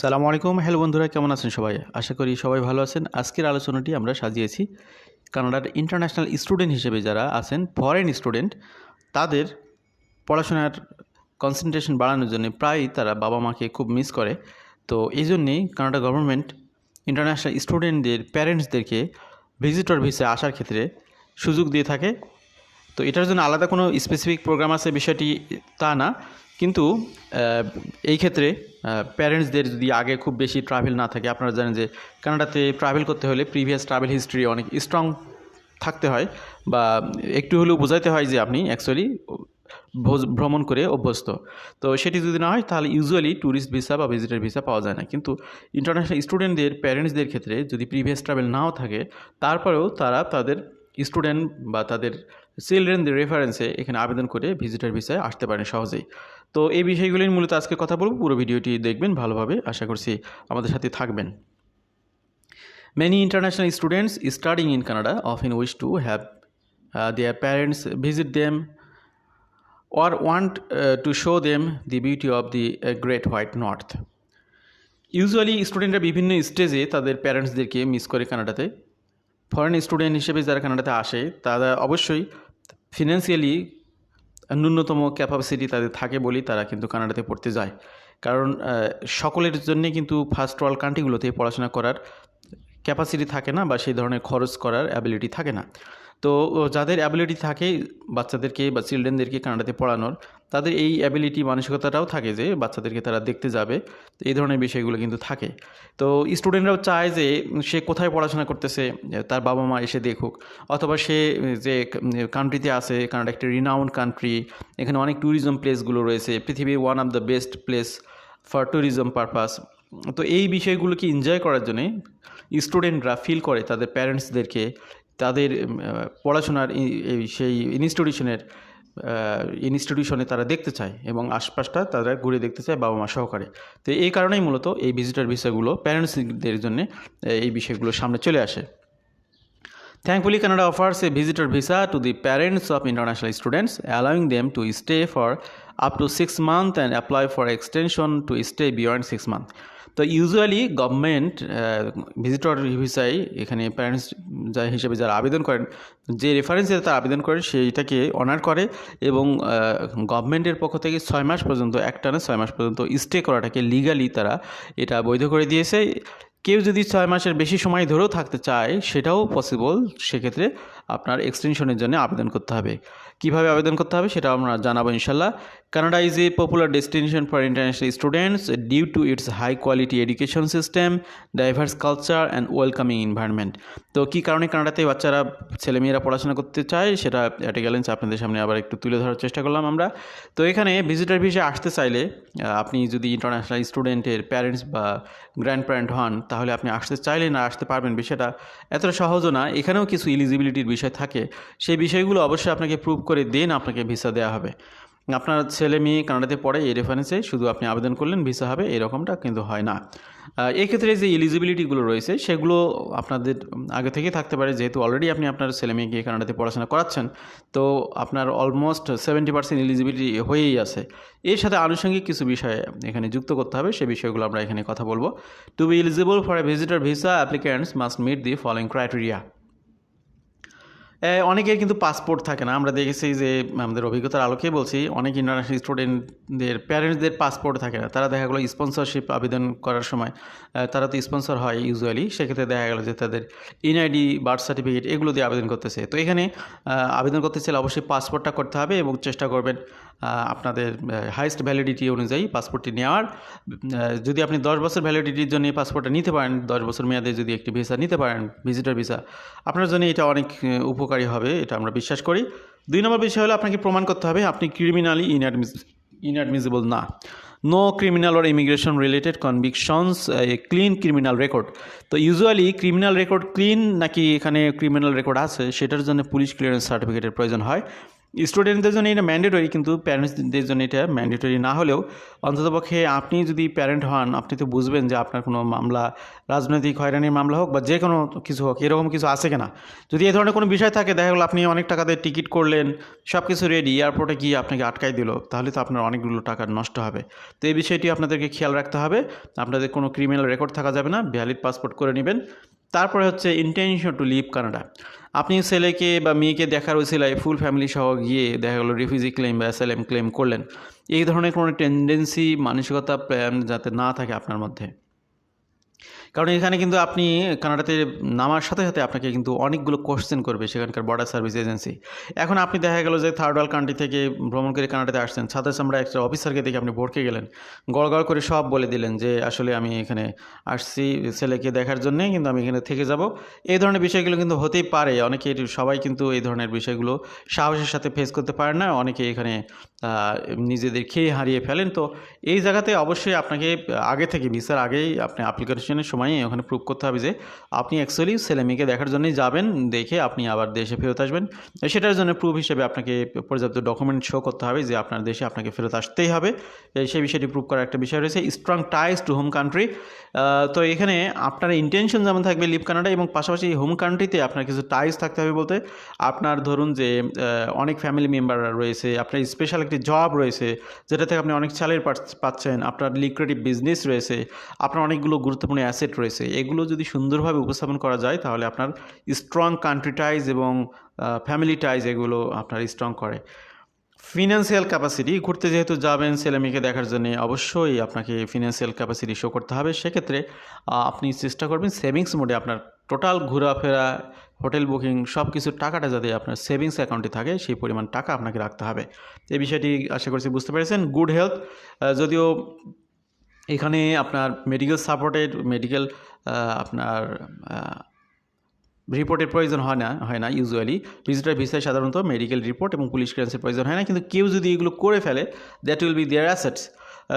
সালামু আলাইকুম। হ্যালো বন্ধুরা, কেমন আছেন সবাই? আশা করি সবাই ভালো আছেন। আজকের আলোচনাটি আমরা সাজিয়েছি কানাডার ইন্টারন্যাশনাল স্টুডেন্ট হিসেবে যারা আছেন ফরেন স্টুডেন্ট, তাদের পড়াশোনার কনসেন্ট্রেশন বাড়ানোর জন্য প্রায়ই তারা বাবা মাকে খুব মিস করে। তো এই জন্যেই কানাডা গভর্নমেন্ট ইন্টারন্যাশনাল স্টুডেন্টদের প্যারেন্টসদেরকে ভিজিটর ভিসা আসার ক্ষেত্রে সুযোগ দিয়ে থাকে। তো এটার জন্য আলাদা কোনো স্পেসিফিক প্রোগ্রাম আছে বিষয়টি তা না। কিন্তু এই ক্ষেত্রে প্যারেন্টসদের যদি আগে খুব বেশি ট্রাভেল না থাকে, আপনারা জানেন যে কানাডাতে ট্রাভেল করতে হলে প্রিভিয়াস ট্রাভেল হিস্ট্রি অনেক স্ট্রং থাকতে হয় বা একটু হলেও বোঝাইতে হয় যে আপনি অ্যাকচুয়ালি ভ্রমণ করে অভ্যস্ত। তো সেটি যদি না হয়, তাহলে ইউজুয়ালি ট্যুরিস্ট ভিসা বা ভিজিটার ভিসা পাওয়া যায় না। কিন্তু ইন্টারন্যাশনাল স্টুডেন্টদের প্যারেন্টসদের ক্ষেত্রে যদি প্রিভিয়াস ট্রাভেল নাও থাকে, তারপরেও তারা তাদের স্টুডেন্ট বা তাদের চিলড্রেনদের রেফারেন্সে এখানে আবেদন করে ভিজিটার ভিসায় আসতে পারেন সহজেই। তো এই বিষয়গুলি মূলত আজকে কথা বলব। পুরো ভিডিওটি দেখবেন ভালোভাবে, আশা করছি আমাদের সাথে থাকবেন। Many international students starting in Canada often wish to have their parents visit them or want to show them the beauty of the great white north usually স্টুডেন্টরা বিভিন্ন স্টেজে তাদের প্যারেন্টসদেরকে মিস করে কানাডাতে ফরেন স্টুডেন্ট হিসেবে যারা কানাডাতে আসে, তারা অবশ্যই ফিনান্সিয়ালি ন্যূনতম ক্যাপাসিটি তাদের থাকে বলেই তারা কিন্তু কানাডাতে পড়তে যায়। কারণ সকলের জন্যে কিন্তু ফার্স্ট ওয়ার্ল্ড কান্ট্রিগুলোতে পড়াশোনা করার ক্যাপাসিটি থাকে না বা সেই ধরনের খরচ করার অ্যাবিলিটি থাকে না। তো যাদের অ্যাবিলিটি থাকে বাচ্চাদেরকে বা চিলড্রেনদেরকে কানাডাতে পড়ানোর তাদের এই অ্যাবিলিটি মানসিকতাটাও থাকে যে বাচ্চাদেরকে তারা দেখতে যাবে। এই ধরনের বিষয়গুলো কিন্তু থাকে। তো স্টুডেন্টরাও চায় যে সে কোথায় পড়াশোনা করতেছে, তার বাবা মা এসে দেখুক। অথবা সে, যে কান্ট্রিতে আছে কারণ একটা রিনাউন্ড কান্ট্রি এখানে অনেক ট্যুরিজম প্লেসগুলো রয়েছে, পৃথিবীর one of the best place for tourism purpose তো এই বিষয়গুলোকে এনজয় করার জন্যে স্টুডেন্টরা ফিল করে তাদের প্যারেন্টসদেরকে তাদের পড়াশোনার সেই ইনস্টিটিউশনের ইনস্টিটিউশনে তারা দেখতে চায় এবং আশপাশটা তারা ঘুরে দেখতে চায় বাবা মা সহকারে। তো এই কারণেই মূলত এই ভিজিটার ভিসাগুলো প্যারেন্টসদের জন্য, এই বিষয়গুলো সামনে চলে আসে। Thankfully, Canada offers a visitor visa to the parents of international students, allowing them to stay for up to six months and apply for extension to stay beyond six months. তো usually government visitor ভিসায় এখানে parents যা হিসেবে যারা আবেদন করেন যে রেফারেন্সে তারা আবেদন করেন সেইটাকে অনার করে এবং গভর্নমেন্টের পক্ষ থেকে ছয় মাস পর্যন্ত একটানা ছয় মাস পর্যন্ত স্টে করাটাকে লিগালি তারা এটা বৈধ করে দিয়েছে কেউ যদি ছয় মাসের বেশি সময় ধরেও থাকতে চায়, সেটাও পসিবল সেক্ষেত্রে আপনার এক্সটেনশনের জন্য আবেদন করতে হবে। কীভাবে আবেদন করতে হবে সেটা আমরা জানাব ইনশাল্লাহ Canada is a popular destination for international students due to its high quality education system diverse culture and welcoming environment তো কী কারণে কানাডাতে বাচ্চারা, ছেলেমেয়েরা পড়াশোনা করতে চায় সেটা একটা চ্যালেঞ্জ আপনাদের সামনে আবার একটু তুলে ধরার চেষ্টা করলাম আমরা। তো এখানে ভিজিটার ভিসা আসতে চাইলে আপনি যদি ইন্টারন্যাশনাল স্টুডেন্টের প্যারেন্টস বা গ্র্যান্ড প্যারেন্ট হন, তাহলে আপনি আসতে চাইলে না আসতে পারবেন বিষয়টা এতটা সহজও না। এখানেও কিছু ইলিজিবিলিটির বিষয় থাকে। সেই বিষয়গুলো অবশ্যই আপনাকে প্রুভ করে দেন আপনাকে ভিসা দেওয়া হবে। আপনার ছেলে মেয়ে কানাডাতে পড়ে, এই রেফারেন্সে শুধু আপনি আবেদন করলেন, ভিসা হবে, এরকমটা কিন্তু হয় না। এক্ষেত্রে যে এলিজিবিলিটিগুলো রয়েছে, সেগুলো আপনাদের আগে থেকে থাকতে পারে, যেহেতু অলরেডি আপনি আপনার ছেলে মেয়েকে কানাডাতে পড়াশোনা করাচ্ছেন, তো আপনার অলমোস্ট সেভেন্টি পার্সেন্ট এলিজিবিলিটি হয়েই আছে। এর সাথে আনুষঙ্গিক কিছু বিষয় এখানে যুক্ত করতে হবে সেই বিষয়গুলো আমরা এখানে কথা বলব। To be eligible for a visitor visa applicants must meet the following criteria অনেকের কিন্তু পাসপোর্ট থাকে না। আমরা দেখেছি যে আমাদের অভিজ্ঞতার আলোকে বলছি, অনেক ইন্টারন্যাশনাল স্টুডেন্টদের প্যারেন্টসদের পাসপোর্ট থাকে না। তারা দেখা গেলো স্পন্সরশিপ আবেদন করার সময় তারা তো স্পন্সর হয় ইউজুয়ালি সেক্ষেত্রে দেখা গেলো যে তাদের ইনআইডি বার্থ সার্টিফিকেট এগুলো দিয়ে আবেদন করতেছে। তো এখানে আবেদন করতে চাইলে অবশ্যই পাসপোর্টটা করতে হবে এবং চেষ্টা করবেন আপনাদের হাইস্ট ভ্যালিডিটি অনুযায়ী পাসপোর্টটি নেওয়ার। যদি আপনি দশ বছর ভ্যালিডিটির জন্য এই পাসপোর্টটা নিতে পারেন, দশ বছর মেয়াদে যদি একটি ভিসা নিতে পারেন ভিজিটার ভিসা আপনার জন্য এটা অনেক উপকারী হবে, এটা আমরা বিশ্বাস করি। দুই নম্বর বিষয় হলো আপনাকে প্রমাণ করতে হবে, আপনি ক্রিমিনালি ইনঅ্যাডমিস ইনঅ্যাডমিসিবল না। No criminal or immigration related convictions a clean criminal record তো ইউজুয়ালি ক্রিমিনাল রেকর্ড ক্লিন নাকি এখানে ক্রিমিনাল রেকর্ড আছে, সেটার জন্য পুলিশ ক্লিয়ারেন্স সার্টিফিকেটের প্রয়োজন হয়। স্টুডেন্টদের জন্য এটা ম্যান্ডেটরি কিন্তু প্যারেন্টসদের জন্য এটা ম্যান্ডেটরি না হলেও অন্ততপক্ষে আপনি যদি প্যারেন্ট হন, আপনি তো বুঝবেন যে আপনার কোনো মামলা, রাজনৈতিক হয়রানির মামলা হোক বা যে কোনো কিছু হোক, এরকম কিছু আছে কিনা। যদি এই ধরনের কোনো বিষয় থাকে, দেখা গেলো আপনি অনেক টাকাতে টিকিট করলেন সব কিছু রেডি এয়ারপোর্টে গিয়ে আপনাকে আটকাই দিল, তাহলে তো আপনার অনেকগুলো টাকা নষ্ট হবে। তো এই বিষয়টি আপনাদেরকে খেয়াল রাখতে হবে। আপনাদের কোনো ক্রিমিনাল রেকর্ড থাকা যাবে না ভ্যালিড পাসপোর্ট করে নেবেন। তারপরে হচ্ছে ইন্টেনশন টু লিভ কানাডা আপনি ছেলেকে বা মেয়েকে দেখার ওসিলায় ফুল ফ্যামিলি সহ গিয়ে দেখা গেলো রিফিউজি ক্লেম বা এসএলএম ক্লেম করলেন। এই ধরনের কোনো টেন্ডেন্সি মানসিকতা যাতে না থাকে আপনার মধ্যে। কারণ এখানে কিন্তু আপনি কানাডাতে নামার সাথে সাথে আপনাকে কিন্তু অনেকগুলো কোশ্চেন করবে সেখানকার বর্ডার সার্ভিস এজেন্সি এখন আপনি দেখা গেল যে থার্ড ওয়ার্ল্ড কান্ট্রি থেকে ভ্রমণ করে কানাডাতে আসছেন সাথে আমরা একটা অফিসারকে দেখে আপনি ভরকে গেলেন, গড় গড় করে সব বলে দিলেন যে আসলে আমি এখানে আসছি ছেলেকে দেখার জন্যে, কিন্তু আমি এখানে থেকে যাব। এই ধরনের বিষয়গুলো কিন্তু হতেই পারে। অনেকে সবাই কিন্তু এই ধরনের বিষয়গুলো সাহসের সাথে ফেস করতে পারে না। অনেকে এখানে নিজেদের খেয়ে হারিয়ে ফেলেন। তো এই জায়গাতে অবশ্যই আপনাকে আগে থেকে ভিসার আগেই আপনি অ্যাপ্লিকেশনের সময় ওখানে প্রুভ করতে হবে যে আপনি অ্যাকচুয়ালি ছেলে মেয়েকে দেখার জন্যই যাবেন, দেখে আপনি আবার দেশে ফেরত আসবেন। সেটার জন্য প্রুফ হিসেবে আপনাকে পর্যাপ্ত ডকুমেন্ট শো করতে হবে যে আপনার দেশে আপনাকে ফেরত আসতেই হবে। সেই বিষয়টি প্রুভ করার একটা বিষয় রয়েছে strong ties to home country তো এখানে আপনার ইন্টেনশন যেমন থাকবে লিভ কানাডা এবং পাশাপাশি হোম কান্ট্রিতে আপনার কিছু টাইস থাকতে হবে বলতে, আপনার ধরুন যে অনেক ফ্যামিলি মেম্বাররা রয়েছে, আপনার স্পেশাল একটি জব রয়েছে, যেটা থেকে আপনি অনেক স্যালারি পাচ্ছেন, আপনার লিক্রেটিভ বিজনেস রয়েছে, আপনার অনেকগুলো গুরুত্বপূর্ণ অ্যাসেট রয়েছে, এগুলো যদি সুন্দরভাবে উপস্থাপন করা যায়, তাহলে আপনার স্ট্রং কান্ট্রি টাইজ এবং ফ্যামিলি টাইজ এগুলো আপনার স্ট্রং করে। ফিনান্সিয়াল ক্যাপাসিটি ঘুরতে যেহেতু যাবেন ছেলে মেয়েকে দেখার জন্য, অবশ্যই আপনাকে ফিনান্সিয়াল ক্যাপাসিটি শো করতে হবে। সেক্ষেত্রে আপনি চেষ্টা করবেন সেভিংস মোডে আপনার টোটাল ঘোরাফেরা হোটেল বুকিং সব কিছুর টাকাটা যাতে আপনার সেভিংস অ্যাকাউন্টে থাকে, সেই পরিমাণ টাকা আপনাকে রাখতে হবে। এই বিষয়টি আশা করছি বুঝতে পেরেছেন। গুড হেলথ যদিও এখানে আপনার মেডিকেল সাপোর্টের মেডিকেল আপনার রিপোর্টের প্রয়োজন হয় না হয় না ইউজুয়ালি ভিজিটার ভিসায় সাধারণত মেডিকেল রিপোর্ট এবং পুলিশ ক্লিয়ারেন্সের প্রয়োজন হয় না। কিন্তু কেউ যদি এগুলো করে ফেলে that will be their assets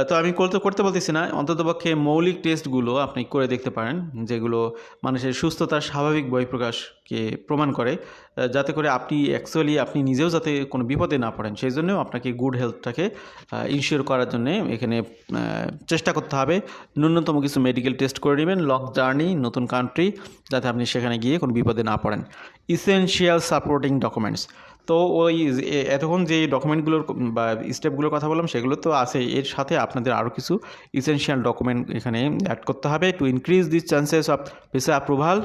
তো আমি করতে করতে বলতেছি না। অন্ততপক্ষে মৌলিক টেস্টগুলো আপনি করে দেখতে পারেন, যেগুলো মানুষের সুস্থতার স্বাভাবিক বহিঃপ্রকাশকে প্রমাণ করে যাতে করে আপনি অ্যাকচুয়ালি আপনি নিজেও যাতে কোনো বিপদে না পড়েন। সেই জন্যও আপনাকে গুড হেলথটাকে ইনশিওর করার জন্যে এখানে চেষ্টা করতে হবে। ন্যূনতম কিছু মেডিকেল টেস্ট করে নেবেন লং জার্নি নতুন কান্ট্রি যাতে আপনি সেখানে গিয়ে কোনো বিপদে না পড়েন। ইসেনশিয়াল সাপোর্টিং ডকুমেন্টস তো ওই এতক্ষণ যে ডকুমেন্টগুলোর বা স্টেপগুলোর কথা বললাম, সেগুলো তো আছে। এর সাথে আপনাদের আরও কিছু ইসেনশিয়াল ডকুমেন্ট এখানে অ্যাড করতে হবে। To increase this chances of visa approval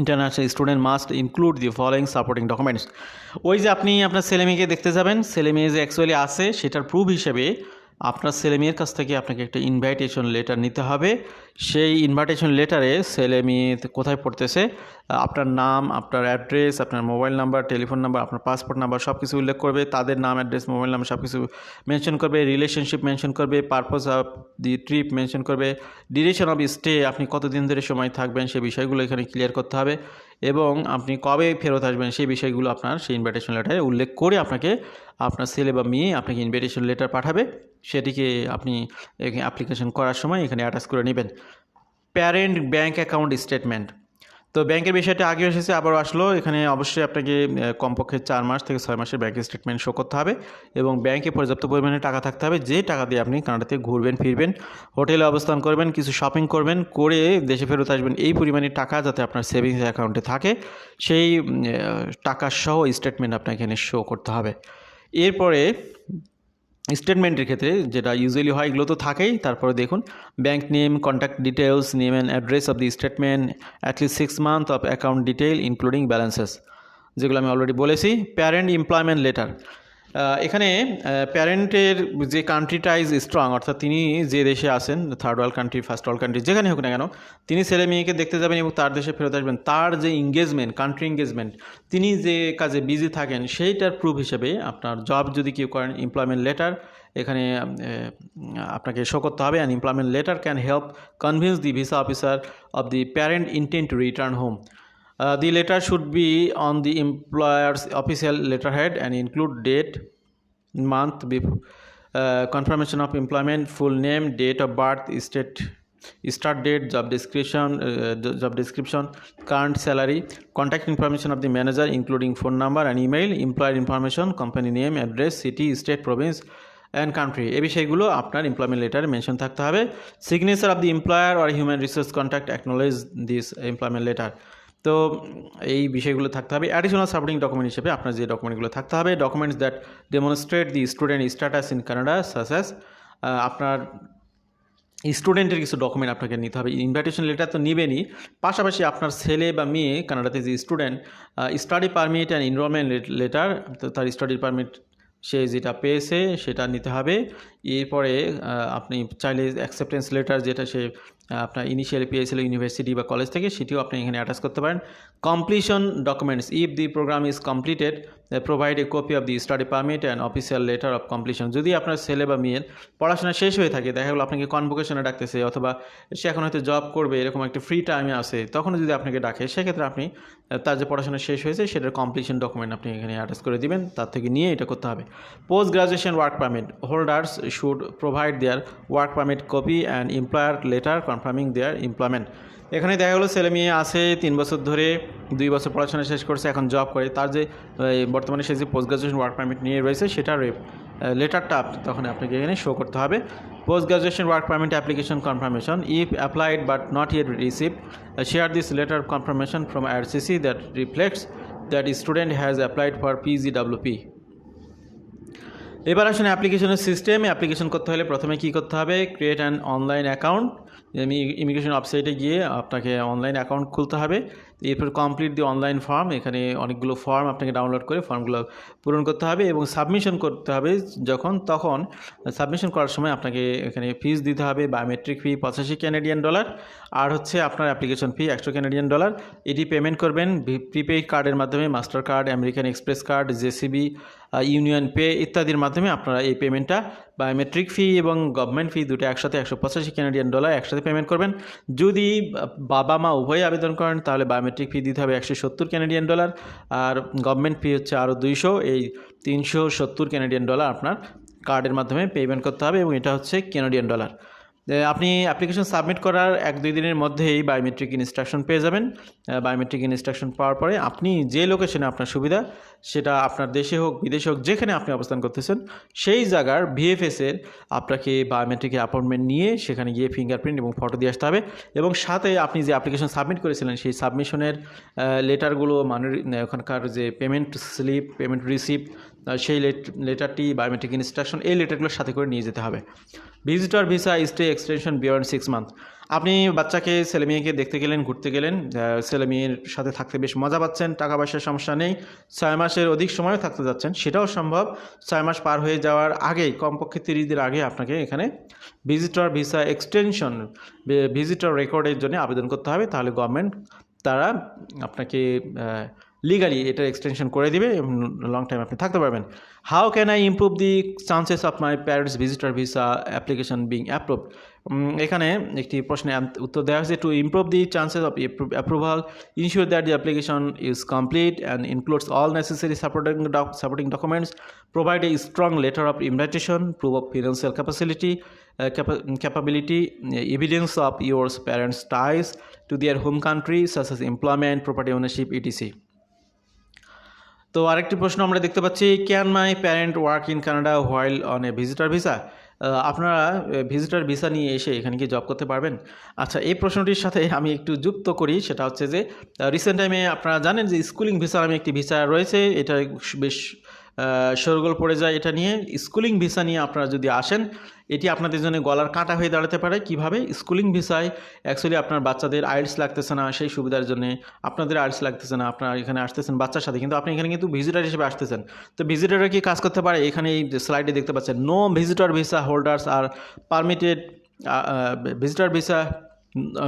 international student must include the following supporting documents ওই যে আপনি আপনার ছেলেমেয়েকে দেখতে যাবেন, ছেলেমেয়ে যে অ্যাকচুয়ালি আছে, সেটার প্রুফ হিসেবে আপনার ছেলে মেয়ের কাছ থেকে আপনাকে একটা ইনভাইটেশন লেটার নিতে হবে। সেই ইনভাইটেশন লেটারে ছেলে মেয়ে কোথায় পড়তেছে, আপনার নাম, আপনার অ্যাড্রেস আপনার মোবাইল নাম্বার টেলিফোন নাম্বার আপনার পাসপোর্ট নাম্বার সব কিছু উল্লেখ করবে, তাদের নাম অ্যাড্রেস মোবাইল নাম্বার সব কিছু মেনশন করবে রিলেশনশিপ মেনশন করবে purpose of the trip mention করবে ডিউরেশন অফ স্টে আপনি কতদিন ধরে সময় থাকবেন সেই বিষয়গুলো এখানে ক্লিয়ার করতে হবে। এবং আপনি কবে ফেরত আসবেন সেই বিষয়গুলো আপনার সেই ইনভাইটেশন লেটারে উল্লেখ করে আপনাকে আপনার ছেলে বা মেয়ে আপনাকে ইনভাইটেশন লেটার পাঠাবে। সেটিকে আপনি অ্যাপ্লিকেশন করার সময় এখানে অ্যাটাচ করে নেবেন। প্যারেন্ট ব্যাঙ্ক অ্যাকাউন্ট স্টেটমেন্ট তো ব্যাংকের বিষয়টা আগে এসেছে আবার আসলো। এখানে অবশ্যই আপনাকে কমপক্ষে চার মাস থেকে ছয় মাসের ব্যাংকের স্টেটমেন্ট শো করতে হবে এবং ব্যাংকে পর্যাপ্ত পরিমাণে টাকা থাকতে হবে। যে টাকা দিয়ে আপনি কানাডাতে ঘুরবেন, ফিরবেন, হোটেলে অবস্থান করবেন, কিছু শপিং করবেন, করে দেশে ফেরত আসবেন, এই পরিমাণে টাকা যাতে আপনার সেভিংস অ্যাকাউন্টে থাকে, সেই টাকা সহ স্টেটমেন্ট আপনাকে এখানে শো করতে হবে। এরপরে স্টেটমেন্টের ক্ষেত্রে যেটা ইউজুয়ালি হয়, এগুলো তো থাকেই। তারপরে দেখুন bank name contact details name and address of the statement at least six month of account detail including balances যেগুলো আমি অলরেডি বলেছি। প্যারেন্ট এমপ্লয়মেন্ট লেটার এখানে প্যারেন্টের যে কান্ট্রিটা ইজ স্ট্রং অর্থাৎ তিনি যে দেশে আসেন third world country first world country যেখানে হোক না কেন, তিনি ছেলে মেয়েকে দেখতে যাবেন এবং তার দেশে ফেরত আসবেন। তার যে এঙ্গেজমেন্ট কান্ট্রি এঙ্গেজমেন্ট তিনি যে কাজে বিজি থাকেন, সেইটার প্রুফ হিসেবে আপনার জব যদি কেউ করেন এমপ্লয়মেন্ট লেটার এখানে আপনাকে শো করতে হবে and employment letter can help convince the visa officer of the parent intent to return home Uh, the letter should be on the employer's official letterhead and include date, month, before, uh, confirmation of employment, full name, date of birth, state start date job description uh, job description current salary contact information of the manager including phone number and email employer information company name address city state province and country এই বিষয়গুলো আপনার employment লেটারে mention থাকতে হবে signature of the employer or human resource contact acknowledge this employment letter তো এই বিষয়গুলো থাকতে হবে। অ্যাডিশনাল সাপোর্টিং ডকুমেন্ট হিসেবে আপনার যে ডকুমেন্টগুলো থাকতে হবে documents that demonstrate the student status in Canada সাসাস আপনার স্টুডেন্টের কিছু ডকুমেন্ট আপনাকে নিতে হবে। ইনভাইটেশন লেটার তো নেবেনই। পাশাপাশি আপনার ছেলে বা মেয়ে কানাডাতে যে student study permit and enrolment letter তো তার স্টাডি পারমিট সে যেটা পেয়েছে সেটা নিতে হবে। এরপরে আপনি চাইলে অ্যাকসেপ্টেন্স লেটার যেটা সে আপনার ইনিশিয়ালি পেয়েছিল ইউনিভার্সিটি বা কলেজ থেকে, সেটিও আপনি এখানে অ্যাটাচ করতে পারেন। Completion documents if the programme is completed provide a copy of the study permit and official letter of completion যদি আপনার ছেলে বা মেয়ের পড়াশোনা শেষ হয়ে থাকে, দেখা গেলো আপনাকে কনভোকেশনে ডাকতেছে অথবা সে এখন হয়তো জব করবে, এরকম একটা ফ্রি টাইমে আছে তখন যদি আপনাকে ডাকে, সেক্ষেত্রে আপনি তার যে পড়াশোনা শেষ হয়েছে, সেটার কমপ্লিশন ডকুমেন্ট আপনি এখানে অ্যাটাচ করে দিবেন, তার থেকে নিয়ে এটা করতে হবে। Post graduation work permit holders should provide their work permit copy and employer letter confirming their employment এখানে দেখা গেলো ছেলে মেয়ে আছে তিন বছর ধরে, দুই বছর পড়াশোনা শেষ করছে, এখন জব করে। তার যে বর্তমানে সে যে পোস্ট গ্রাজুয়েশন ওয়ার্ক পারমিট নিয়ে রয়েছে সেটার লেটারটা তখন আপনাকে এখানে শো করতে হবে। Post graduation work permit application confirmation if applied but not yet receive share this letter confirmation from RCC that reflects that student has applied for PG PGWP এবার আসুন অ্যাপ্লিকেশনের সিস্টেম অ্যাপ্লিকেশন করতে হলে প্রথমে কী করতে হবে? Create an online account immigration ওয়েবসাইটে গিয়ে আপনাকে অনলাইন অ্যাকাউন্ট খুলতে হবে। এরপর কমপ্লিট দি অনলাইন ফর্ম এখানে অনেকগুলো ফর্ম আপনাকে ডাউনলোড করে ফর্মগুলো পূরণ করতে হবে এবং সাবমিশন করতে হবে যখন, তখন সাবমিশন করার সময় আপনাকে এখানে ফিস দিতে হবে বায়োমেট্রিক ফি পঁচাশি ক্যানাডিয়ান ডলার আর হচ্ছে আপনার অ্যাপ্লিকেশন ফি একশো ক্যানাডিয়ান ডলার এটি পেমেন্ট করবেন প্রিপেইড কার্ডের মাধ্যমে master card American Express card JCB Union pay ইত্যাদির মাধ্যমে আপনারা এই পেমেন্টটা বায়োমেট্রিক ফি এবং গভর্নমেন্ট ফি দুটো একসাথে একশো পঁচাশি ক্যানাডিয়ান ডলার একসাথে পেমেন্ট করবেন। যদি বাবা মা উভয়ই আবেদন করেন, তাহলে বায়োমেট্রিক ফি দিতে হবে একশো সত্তর ক্যানাডিয়ান ডলার আর গভর্নমেন্ট ফি হচ্ছে আরও দুইশো। এই তিনশো সত্তর ক্যানাডিয়ান ডলার আপনার কার্ডের মাধ্যমে পেমেন্ট করতে হবে এবং এটা হচ্ছে ক্যানাডিয়ান ডলার আপনি অ্যাপ্লিকেশন সাবমিট করার এক দুই দিনের মধ্যেই বায়োমেট্রিক ইনস্ট্রাকশন পেয়ে যাবেন। বায়োমেট্রিক ইনস্ট্রাকশন পাওয়ার পরে আপনি যে লোকেশনে আপনার সুবিধা, সেটা আপনার দেশে হোক, বিদেশে হোক, যেখানে আপনি অবস্থান করতেছেন, সেই জায়গার ভিএফএসের আপনাকে বায়োমেট্রিকের অ্যাপয়েন্টমেন্ট নিয়ে সেখানে গিয়ে ফিঙ্গারপ্রিন্ট এবং ফটো দিয়ে আসতে হবে। এবং সাথে আপনি যে অ্যাপ্লিকেশন সাবমিট করেছিলেন, সেই সাবমিশনের লেটারগুলো মানে ওখানকার যে পেমেন্ট স্লিপ পেমেন্ট রিসিপ্ট সেই লেটারটি বায়োমেট্রিক ইনস্ট্রাকশন এই লেটারগুলোর সাথে করে নিয়ে যেতে হবে। Visitor visa stay extension beyond six month আপনি বাচ্চাকে, ছেলে মেয়েকে দেখতে গেলেন, ঘুরতে গেলেন ছেলে মেয়ের সাথে থাকতে বেশ মজা পাচ্ছেন, টাকা পয়সার সমস্যা নেই, ছয় মাসের অধিক সময়ও থাকতে যাচ্ছেন, সেটাও সম্ভব। ছয় মাস পার হয়ে যাওয়ার আগেই কমপক্ষে তিরিশ দিন আগে আপনাকে এখানে ভিজিটর ভিসা এক্সটেনশন ভিজিটর রেকর্ডের জন্য আবেদন করতে হবে। তাহলে গভর্নমেন্ট তারা আপনাকে লিগালি এটা এক্সটেনশন করে দিবে লং টাইম আপনি থাকতে পারবেন। How can I improve the chances of my parents visitor visa application being approve এখানে একটি প্রশ্নের আন- উত্তর দেওয়া হয়েছে to improve the chances of approval ensure that the application is complete and includes all necessary supporting supporting documents provide a strong letter of invitation proof of financial capacity capability uh, evidence of parents ties to to home country such as employment property ownership etc. তো আরেকটি প্রশ্ন আমরা দেখতে পাচ্ছি can my parent work in Canada while on a visitor visa আপনারা visitor visa নিয়ে এসে এখানে কি জব করতে পারবেন? আচ্ছা এই প্রশ্নটির সাথে আমি একটু যুক্ত করি, সেটা হচ্ছে যে রিসেন্ট টাইমে আপনারা জানেন যে স্কুলিং ভিসা আমি একটি ভিসা রয়েছে, এটা বেশ সরগোল পড়ে যায় এটা নিয়ে। স্কুলিং ভিসা নিয়ে আপনারা যদি আসেন, এটি আপনাদের জন্য গলার কাঁটা হয়ে দাঁড়াতে পারে। কীভাবে? স্কুলিং ভিসায় অ্যাকচুয়ালি আপনার বাচ্চাদের আইলস লাগতেছে না, সেই সুবিধার জন্য আপনাদের আইলস লাগতেছে না, আপনারা এখানে আসতেছেন বাচ্চার সাথে। কিন্তু আপনি এখানে কিন্তু ভিজিটার হিসেবে আসতেছেন। তো ভিজিটাররা কি কাজ করতে পারে? এখানে এই স্লাইডে দেখতে পাচ্ছেন no visitor visa holders are permitted visitor visa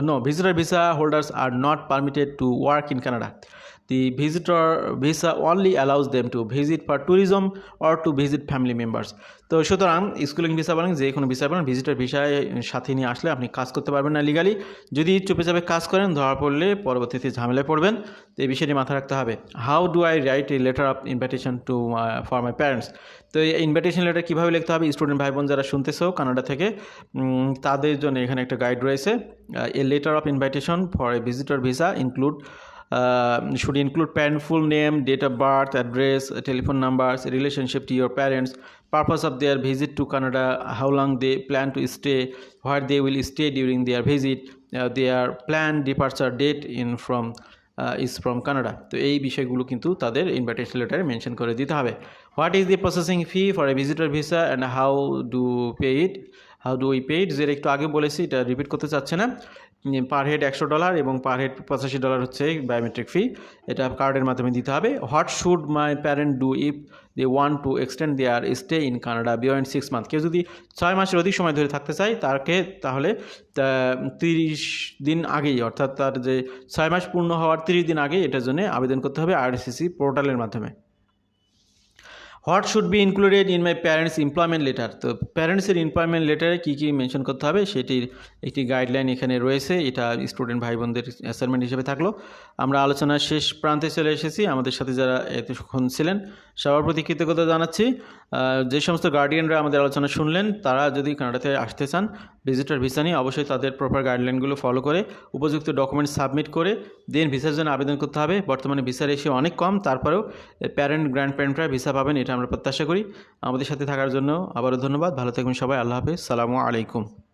no, visitor visa holders are not permitted to work in canada the visitor, visa only allows them to visit for tourism or to visit family members. তো সুতরাং schooling visa বলেন, যে কোনো visa বলেন visitor ভিসায় সাথে নিয়ে আসলে আপনি কাজ করতে পারবেন না লিগালি যদি চুপে চাপে কাজ করেন, ধরা পড়লে পরবর্তীতে ঝামেলায় পড়বেন। তো এই বিষয়টি মাথায় রাখতে হবে। How do I write a letter of invitation to for my parents তো এই ইনভাইটেশন লেটার কীভাবে লিখতে হবে? স্টুডেন্ট ভাই বোন যারা শুনতেছো কানাডা থেকে তাদের জন্য এখানে একটা গাইড রয়েছে। A letter of invitation for a visitor visa include uh, should include parent full name, date of birth, address, uh, telephone numbers, relationship to your parents, purpose of their visit to Canada, how long they plan to stay, where they will stay during their visit, uh, their planned departure date in from uh, is from Canada তো এই বিষয়গুলো কিন্তু তাদের invitation লেটারে mention করে দিতে হবে what is the processing fee for a visitor visa and how do pay it how do we pay it যেটা একটু আগে বলেছি, এটা রিপিট করতে চাচ্ছে না। পার হেড একশো ডলার এবং পার হেড পঁচাশি ডলার হচ্ছে বায়োমেট্রিক ফি এটা কার্ডের মাধ্যমে দিতে হবে। What should my parent do if they want to extend their stay in Canada beyond six month কেউ যদি ছয় মাসের অধিক সময় ধরে থাকতে চায়, তাকে তাহলে তিরিশ দিন আগেই, অর্থাৎ তার যে ছয় মাস পূর্ণ হওয়ার তিরিশ দিন আগেই এটার জন্য আবেদন করতে হবে আরসিসি পোর্টালের মাধ্যমে। What should be included in my parents employment letter তো প্যারেন্টসের এমপ্লয়মেন্ট লেটারে কী কী মেনশন করতে হবে? সেটির একটি গাইডলাইন এখানে রয়েছে। এটা স্টুডেন্ট ভাই বোনদের অ্যাসাইনমেন্ট হিসেবে থাকল। আমরা আলোচনার শেষ প্রান্তে চলে এসেছি। আমাদের সাথে যারা এতক্ষণ ছিলেন, সবার প্রতি কৃতজ্ঞতা জানাচ্ছি। যে সমস্ত গার্ডিয়ানরা আমাদের আলোচনা শুনলেন, তারা যদি কানাডাতে আসতে চান ভিজিটর ভিসা নিয়ে অবশ্যই তাদের প্রপার গাইডলাইনগুলো ফলো করে, উপযুক্ত ডকুমেন্ট সাবমিট করে দেন ভিসার জন্য আবেদন করতে হবে। বর্তমানে ভিসার রেশিও অনেক কম। তারপরেও প্যারেন্ট গ্র্যান্ড প্যারেন্টরা ভিসা পাবেন, এটা আমরা প্রত্যাশা করি। আমাদের সাথে থাকার জন্য আবারও ধন্যবাদ। ভালো থাকবেন সবাই। আল্লাহ হাফেজ। সালামু আলাইকুম।